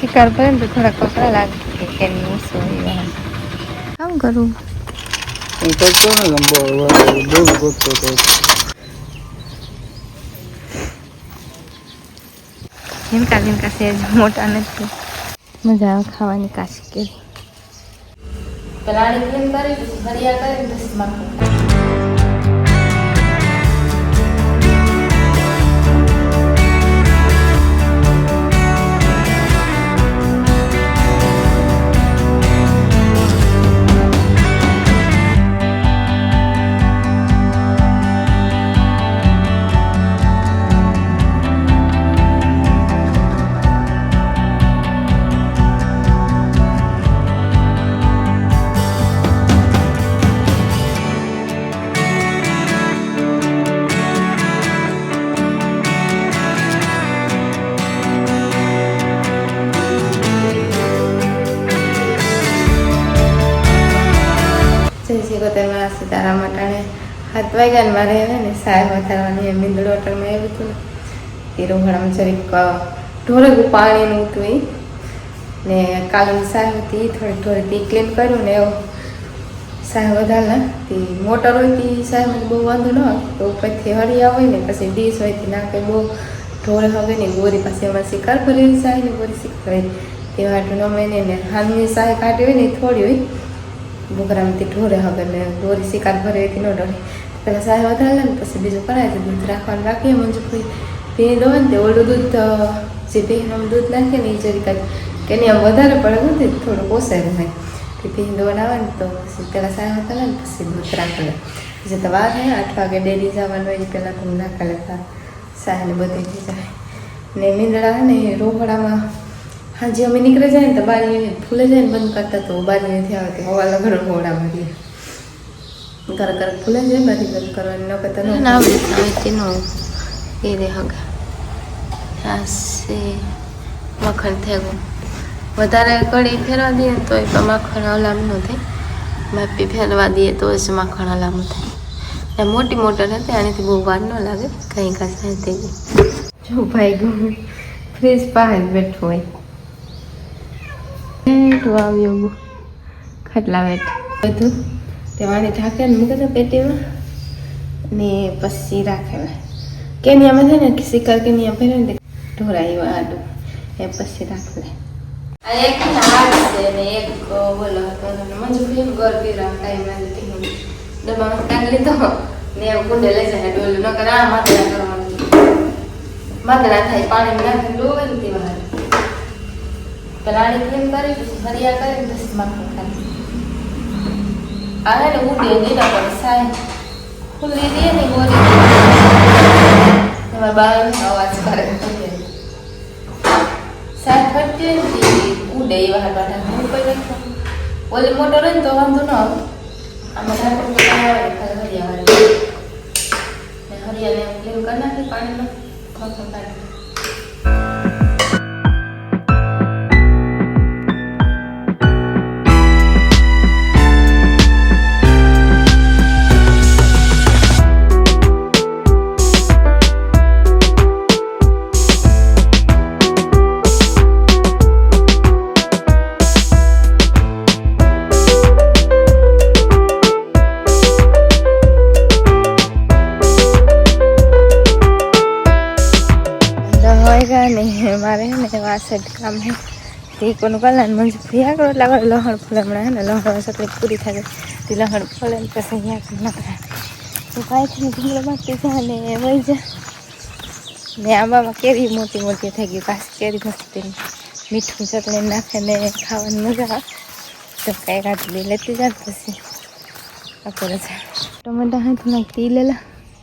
શિકાર ભરે ને તો થોડા કપડા લાગે કે કેની કામ કરું હું કરતો ને લંબો બહુ ગોતતો હતો લીમકા લીમકા સેજ મોટા નથી મજા આવે ખાવાની કાશી કેરી પેલા ક્લીન કરી પછી હરિયા કરી પછી ગોતેમાં સીતારામ અટાણે હાથ વાગ્યા ને મારે હે ને સાહેબ વધારવાની એમ મીંદડો અટાણમાં આવ્યું હતું ને. એ રોહડામાં જરીક ઢોરેગું પાણીનું હતું એ ને કાલની સાહેબ હતી થોડી થોડી તી ક્લીન કર્યું ને એવું. સાહેબ વધારે તે મોટર હોય તે સાહેબ બહુ વાંધો ન તો ઉપરથી હળિયા હોય ને પછી ડીશ હોય તે નાખે બહુ. ઢોળે હવે ને ગોરી પાસે એમાં શિકાર ભરેલી સાહેબ ને ગોરી શિકાર હોય તે વાટું અમે એને ને હાલની સાહેબ કાઢી હોય ને થોડી હોય. બોકરામાંથી ઢોરે હવે ને દોરી શિકાર ભરે એથી ન ડરે પેલા સાહેબ વધારે ને પછી બીજું કરાય છે દૂધ રાખવાનું રાખીએ મંજુ કોઈ પી દો ને તે ઓલું દૂધ જે ભીનું દૂધ નાખીએ ને એ જરી કાંઈ કે નહીં આમ વધારે પડે નથી થોડું ઓછાયું હોય તે ભીન દોડ આવે ને તો પછી પેલા સાહેબ વધારે ને પછી દૂધ રાખે પછી તો વાર હે આઠ વાગે ડેરી જવાનું હોય પહેલાં તમે નાખા લેતા સાહેબ બધી જાય ને મીંદડા ને એ હાજી અમે નીકળી જાય ને તો બારી ફૂલે જાય ને બંધ કરતા તો બારીથી આવે કે હવા લગડ ઘોડા મારી કર કર ફૂલે જાય બારી બંધ કરવાની ન કરતા ન ના આવે આવે તેનો એ રે હગા. આસે મખણ થયું વધારે કડી ફેરવા દઈએ તો એ પણ માખણ હલામ ન થાય. માપી ફેરવા દઈએ તો જ માખણ હલામ થાય. એ મોટી મોટર હતી આનાથી બહુ વાર ન લાગે. કંઈ કાંઈ થઈ ગઈ જો ભાઈ ગયું ફ્રીજ પાસે બેઠું હોય. બેઠું આવ્યું ખાટલા વેટ બધું. તે વાણી ઢાંકે મૂકે પેટીમાં ને પછી રાખે કેનિયામાં છે ને, શિકર કેનિયા પહેરે ને ઢોરાયું આડું. એ પછી રાખે આ એક બોલો હતો મંજુ ફીમ ગરબી રામ ટાઈમ નથી ડબ્બામાં કાઢી લીધો. ને એવું કુંડે લઈ જાય ડોલું. ન કરે આ માથે કરવાનું. ના થાય પાણી નાખી ને તે બહાર પેલા આને ક્લીન કરી પછી કરી પછી માખણ ખાલી આને ઉડે દીના પર સાય ખુલ્લી દે ને ગોરી એમાં બાર અવાજ કરે સાય ઉડે એવા હાટા હું કોઈ નથી ઓલી મોટર હોય તો વાંધો ન આમાં ઢાંકણ બધા આવે ખાલી હરિયા વાળી હરિયાને ક્લીન દવાઈ ને મારે ને વાસઠ કામ હે. તે કલાન મંજ ફિયા કરો લાગે લહણ ફળે હમણાં ને, લહણ સકડી પૂરી થાય તે લહણ ફળે ને પછી અહીંયા નાખે તો કાંઈ થઈને બાકી જાય ને, વહી જાય ને આંબામાં કેરી મોટી મોટી થઈ ગઈ, પાછી કેરી મસ્તી મીઠું ચટણી નાખે ને ખાવાની મજા આવે. તો કાંઈ કાઢી લેતી જાય પછી. આપણે ટમેટા હાથ થોડાક તી લેલા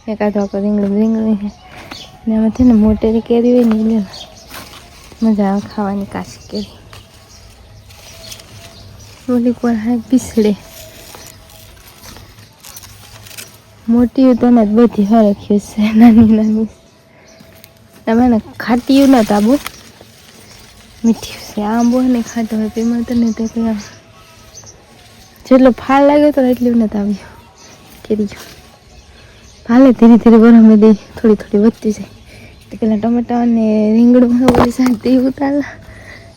એકાદો આખો રીંગણું રીંગણું ને આમાં છે ને મોટેરી કેરી હોય ને ઈ મજા આવે ખાવાની કાચી કેરી. ઓલી કોણ હા? પીસડે મોટી તો ને બધી હરખ્યું છે નાની નાની. તમે ને ખાટીયું ન તાબુ મીઠી છે આંબો ને ખાટો હોય તેમાં તો નહીં તો કંઈ જેટલો ફાલ લાગ્યો તો એટલું નથી આવ્યું કેરી ભાલે ધીરે ધીરે ગરમ દઈ થોડી થોડી વધતી જાય. તો પેલા ટમેટા અને રીંગણું ઓલી સાથે ઉતારેલા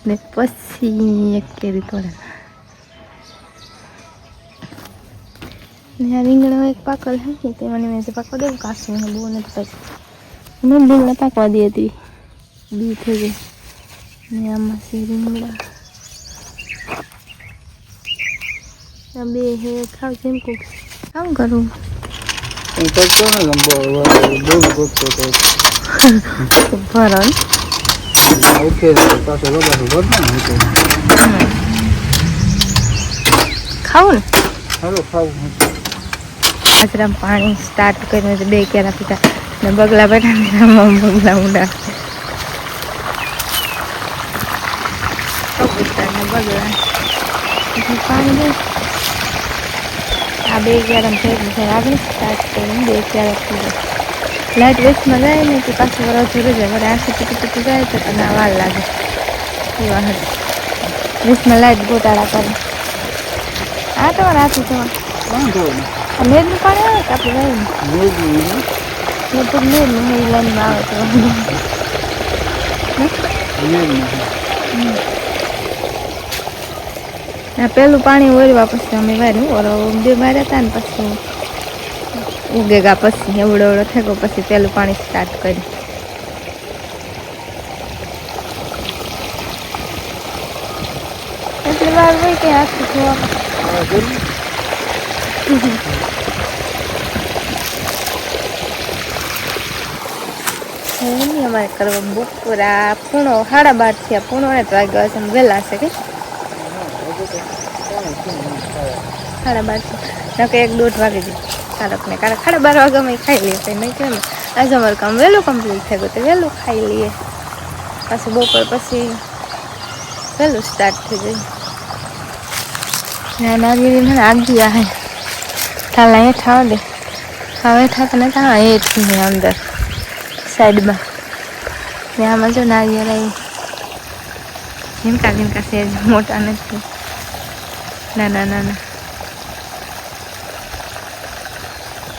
ને પછી એક કેરી તોડે. ને આ રીંગણો એક પાકલ હે તે મને મેં પાકવા દેવું કાશું હે બહુ નથી પાકી હમણાં રીંગણા પાકવા દે હતી. બી થઈ ગઈ. ને આમાં છે રીંગણા. બે હે, ખાવ જેમ કોક. કામ કરું. કરતો ને બોલ કરતો તો. તો ખાવું ને આજરામ પાણી સ્ટાર્ટ કરીને તો બે કેરા પીતા ને બગલા બેઠા બગલા ઊંડા. બગલા. પાણી આ બે કેરમ ફેર આગળ સ્ટાર્ટ કરીને બે કેરા પીધા. લાઇટ વેસ્ટમાં જાય ને તો પાછું વરસ જરૂર જાય. વરે આખી ટીકી ટીકી જાય તો તને વાર લાગે. એવા હતા. વેસ્ટમાં લાઇટ ગોટાળા કરે. આ તો રાતું જવા ને? મેઘનું પાણી આવે કે આપણે જાય મેઘનું એ લાઈનમાં આવે તો. પેલું પાણી ઓરવા પછી અમે વાર્યું. ઓરો બે માર્યા હતા ને પછી ઉગેગા પછી એવડો એવડો થયો પછી પેલું પાણી સ્ટાર્ટ કર્યું. એટલી વાર હોય કે આખું જોવા અમારે કરવા બપોરા પૂણો સાડા બાર થયા પૂણો ને તો વાગ્યો હશે વહેલા હશે કે? સાડા બાર નકે એક દોઢ વાગે જ કારક ને કારક. સાડા બાર વાગે અમે ખાઈ લઈએ પછી નહીં કેમ આજે અમારું કામ વહેલું કમ્પ્લીટ થઈ ગયું તો વહેલું ખાઈ લઈએ. પાછું બપોર પછી વહેલું સ્ટાર્ટ થઈ જાય ના નાગીરી મને આગી આવે. હે એ થાવ દે. હવે થાક ને તા એ છે અંદર, સાઈડમાં. ને આમાં જો નારિયેળ આવી. ઝીમકા ઝીમકા છે, મોટા નથી. નાના નાના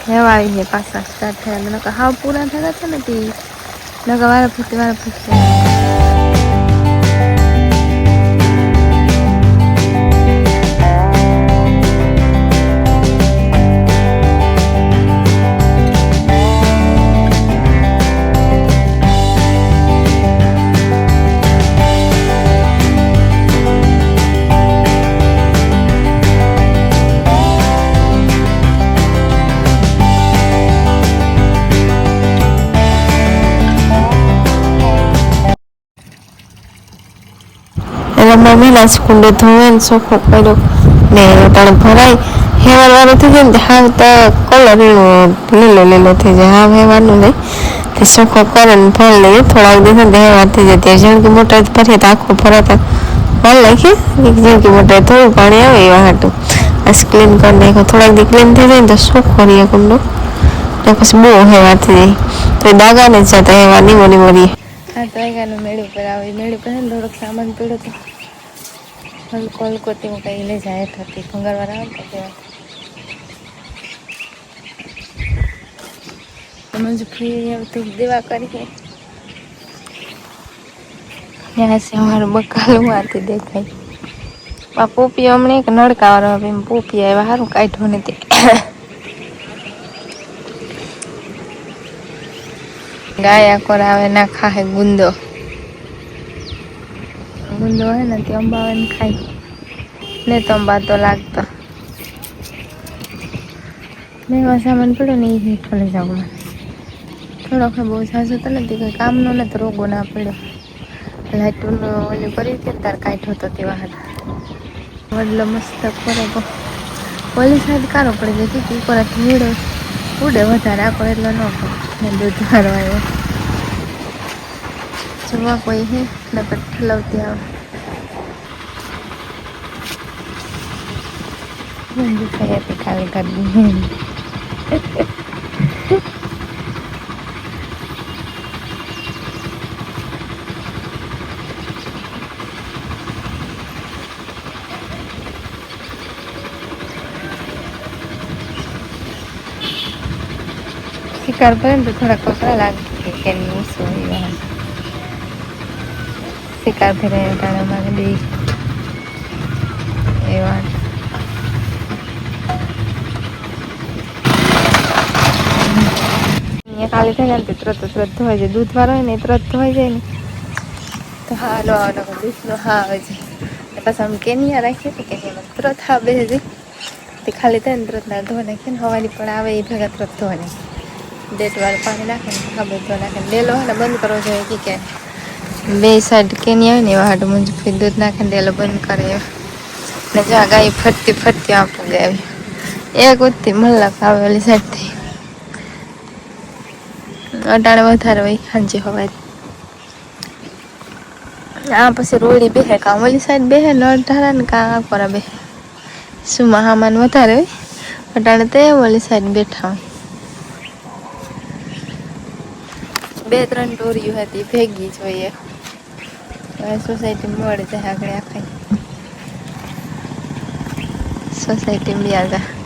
એવા આવી જાય પાછા સ્ટાર્ટ થયા. મને હાવ પૂરા થયા છે ને તે. નકા વારા ફૂટે વારા ફૂટે એટલે મહિના સ્કૂલે ધોવે ને ચોખ્ખો કર્યો ને તણ ભરાય હેવાર વાળું થઈ જાય ને હાવ તો કલર લીલો લીલો થઈ જાય. હાવ હેવાનું નહીં તે ચોખ્ખો કરે ને ફળ લઈએ થોડાક દિવસ હેવાર થઈ જાય. ત્યાં જણકી મોટર ભરીએ તો આખો ભરાતા. ફળ લખીએ એક કે મોટર થોડું પાણી આવે એવા હાટું. આ ક્લીન કરી નાખો થોડાક દી ક્લીન થઈ જાય ને તો ચોખ્ખો રહીએ કુંડો. તો પછી બહુ હેવા થઈ જાય. તો એ દાગા ને જતા હેવા ની મોની મોરી હા તો મેળ ઉપર આવે મેળું પર છે થોડોક સામાન પડ્યો તો હલકો હું કંઈ લઈ જાય થતી ભંગારવાર આવે તો તેવા તમે જ ફ્રી આવતું દેવા કરીએ. ત્યાં છે બકાલું માંથી દેખાય. આ પોપી હમણાં એક નડકા વાળો હવે એમ પોપી આવ્યા સારું કાઢ્યું નથી ગાયા આવે, ના ખાય ગુંદો. ગુંદો હોય ને તે અંબાવે ખાય. ને તો અંબા તો લાગતો. મેં સામાન પડ્યો ને એ હેઠો લઈ જાઉં મને થોડોક બહુ સાસુ તો નથી કંઈ કામનો ને તો રોગો ના પડ્યો. લાઇટોનો ઓલું કરી હતી ને, તાર કાઢ્યો તો તેવા હતા વડલો મસ્ત કરે તો પોલીસ હાથ કારો પડી ગઈ હતી ઉપર ધૂળ ઉડે વધારે આપો એટલો ન ને દૂધ વાળો આવ્યો. જોવા કોઈ હે નકર ઠલવતી આવે. મંજુ થઈ હતી ખાલી કરી શિકાર કરે ને તો થોડા કપડા લાગે કે કેમ શું શિકારથી રહે ટાણે મારે બી એ વાત અહીંયા ખાલી થાય ને તરત તરત ધોવાઈ જાય દૂધ વાળો હોય ને એ તરત ધોવાઈ જાય ને તો હા, લો આનો દૂધનો હા આવે છે. પાછા આમ કેનિયા રાખીએ તો કેનિયામાં તરત હા બે તે ખાલી થાય ને તરત ના ધોવા નાખીએ ને હવાની પણ આવે એ ભેગા તરત ધોવા નાખીએ. ડેટવાળું પાણી નાખે ને ધોવા નાખે ડેલો ને બંધ કરવો જોઈએ કે બે સાઈડ કેની આવે ને એવા મુંજ દૂધ નાખે ને બંધ કરે ને જ્યાં ગાય ફરતી ફરતી આપું જાય એક ઉઠતી મલ્લાક આવે ઓલી સાઈડથી. અટાણે વધારે હોય, સાંજે હવાય. આ પછી રોડી બેહે કાં ઓલી સાઈડ બેહે ને અઢારા ને કાં આ કોરા બેહે. શું મહામાન વધારે હોય? અટાણે તે ઓલી સાઈડ બેઠા હોય. બે ત્રણ ટોરીઓ હતી, ભેગી જોઈએ સોસાયટી મળે જાય આગળ આખાય. સોસાયટી બી આગળ.